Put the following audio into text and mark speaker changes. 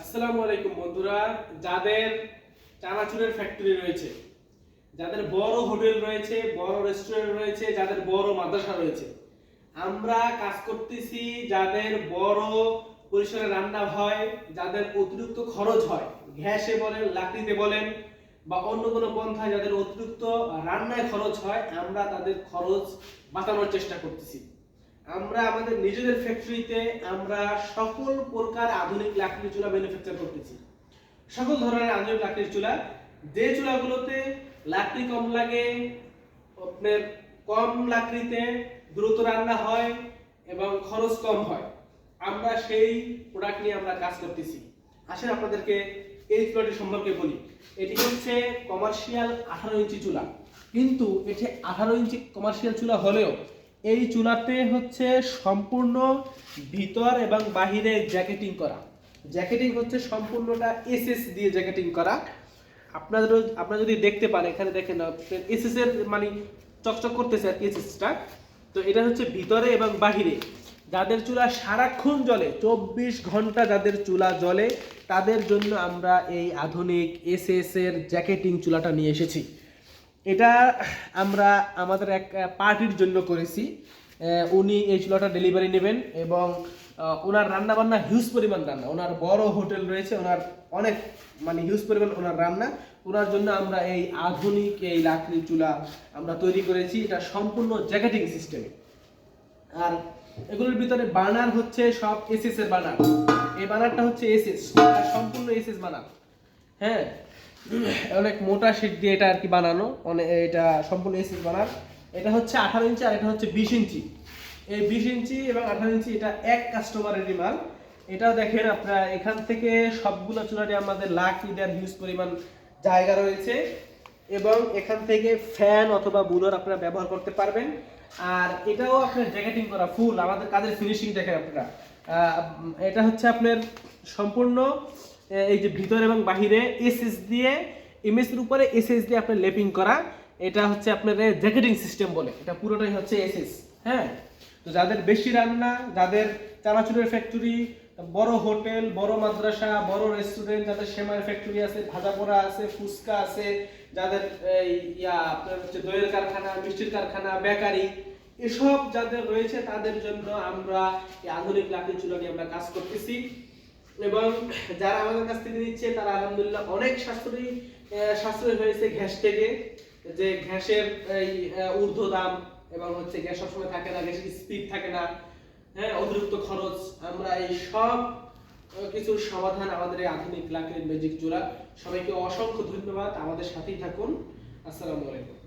Speaker 1: আসসালামু আলাইকুম বন্ধুরা। যাদের চানাচুরের ফ্যাক্টরি রয়েছে, যাদের বড় হোটেল রয়েছে, বড় রেস্টুরেন্ট রয়েছে, যাদের বড় মাদ্রাসা রয়েছে, আমরা কাজ করতেছি যাদের বড় পরিসরে রান্না হয়, যাদের অতিরিক্ত খরচ হয়, গ্যাসে বলেন, লাকড়িতে বলেন, বা অন্য কোনো পন্থায় যাদের অতিরিক্ত রান্নায় খরচ হয়, আমরা তাদের খরচ বাঁচানোর চেষ্টা করতেছি। আমরা আমাদের নিজেদের ফ্যাক্টরিতে আমরা সকল প্রকার আধুনিক লাকড়ি চুলা ম্যানুফ্যাকচার করতেছি। সকল ধরনের আধুনিক লাকড়ির চুলা। যে চুলাগুলোতে লাকড়ি কম লাগে, আপনার কম লাকড়িতে দ্রুত রান্না হয় এবং খরচ কম হয়, আমরা সেই প্রোডাক্ট নিয়ে আমরা কাজ করতেছি। আসেন আপনাদেরকে এই চুলাটি সম্পর্কে বলি। এটি হচ্ছে কমার্শিয়াল আঠারো ইঞ্চি চুলা। কিন্তু এটি আঠারো ইঞ্চি কমার্শিয়াল চুলা হলেও এই চুলাতে হচ্ছে সম্পূর্ণ ভিতর এবং বাহিরে জ্যাকেটিং করা। জ্যাকেটিং হচ্ছে সম্পূর্ণটা এসএস দিয়ে জ্যাকেটিং করা। আপনাদের আপনারা যদি দেখতে পান, এখানে দেখেন এসএস এর মানে চকচক করতেছে আর এসএসটা তো এটা হচ্ছে ভিতরে এবং বাহিরে। যাদের চুলা সারাক্ষণ জ্বলে, চব্বিশ ঘণ্টা যাদের চুলা জ্বলে, তাদের জন্য আমরা এই আধুনিক এসএস এর জ্যাকেটিং চুলাটা নিয়ে এসেছি। এটা আমরা আমাদের এক পার্টির জন্য করেছি। উনি এই চুলাটা ডেলিভারি নেবেন এবং ওনার রান্না বান্না হিউজ পরিমাণ রান্না। ওনার বড় হোটেল রয়েছে, ওনার অনেক মানে হিউজ পরিমাণ ওনার রান্না। ওনার জন্য আমরা এই আধুনিক এই লাকড়ি চুলা আমরা তৈরি করেছি। এটা সম্পূর্ণ জ্যাকেটিং সিস্টেমে আর এগুলোর ভিতরে বার্নার হচ্ছে সব এসএস এর বার্নার এই বার্নারটা হচ্ছে এসএস সম্পূর্ণ এসএস বার্নার হ্যাঁ? অনেক মোটা শিট দিয়ে এটা আর কি বানানো। অনেক এটা সম্পূর্ণ এসএস বানার এটা হচ্ছে আঠারো ইঞ্চি আর এটা হচ্ছে বিশ ইঞ্চি। এই বিশ ইঞ্চি এবং আঠারো ইঞ্চি এটা এক কাস্টমারেরই মাল এটাও দেখেন আপনারা, এখান থেকে সবগুলো চুলাটি আমাদের লাখ লিটার হিউজ পরিমাণ জায়গা রয়েছে এবং এখান থেকে ফ্যান অথবা বুলার আপনারা ব্যবহার করতে পারবেন। আর এটাও আপনার জ্যাকেটিং করা ফুল আমাদের কাজের ফিনিশিং দেখেন আপনারা। এটা হচ্ছে আপনার সম্পূর্ণ এই যে ভিতর এবং বাহিরে এসএস দিয়ে ইমেজের উপরে এসএস দিয়ে আপনার লেপিং করা, এটা হচ্ছে আপনার জ্যাকেটিং সিস্টেম বলে। এটা পুরোটাই হচ্ছে এসএস হ্যাঁ? তো যাদের বেশি রান্না, যাদের চানাচুরের ফ্যাক্টরি বড় হোটেল, বড় মাদ্রাসা, বড় রেস্টুরেন্ট যাদের সেমাইয়ের ফ্যাক্টরি আছে ভাজা পোড়া আছে, ফুচকা আছে, যাদের ইয়া, আপনার হচ্ছে দইয়ের কারখানা, মিষ্টির কারখানা বেকারি এসব যাদের রয়েছে, তাদের জন্য আমরা এই আধুনিক লাকড়ি চুলা নিয়ে আমরা কাজ করতেছি। এবং যারা আমাদের কাছ থেকে নিচ্ছে, তারা আলহামদুলিল্লাহ অনেক সাশ্রয়ী সাশ্রয় হয়েছে গ্যাস থেকে। যে গ্যাসের এই ঊর্ধ্ব দাম এবং হচ্ছে গ্যাস সবসময় থাকে না গ্যাসের স্পিড থাকে না হ্যাঁ অতিরিক্ত খরচ। আমরা এই সব কিছুর সমাধান আমাদের আধুনিক লাকড়ির ম্যাজিক চূড়া সবাইকে অসংখ্য ধন্যবাদ। আমাদের সাথেই থাকুন। আসসালামু আলাইকুম।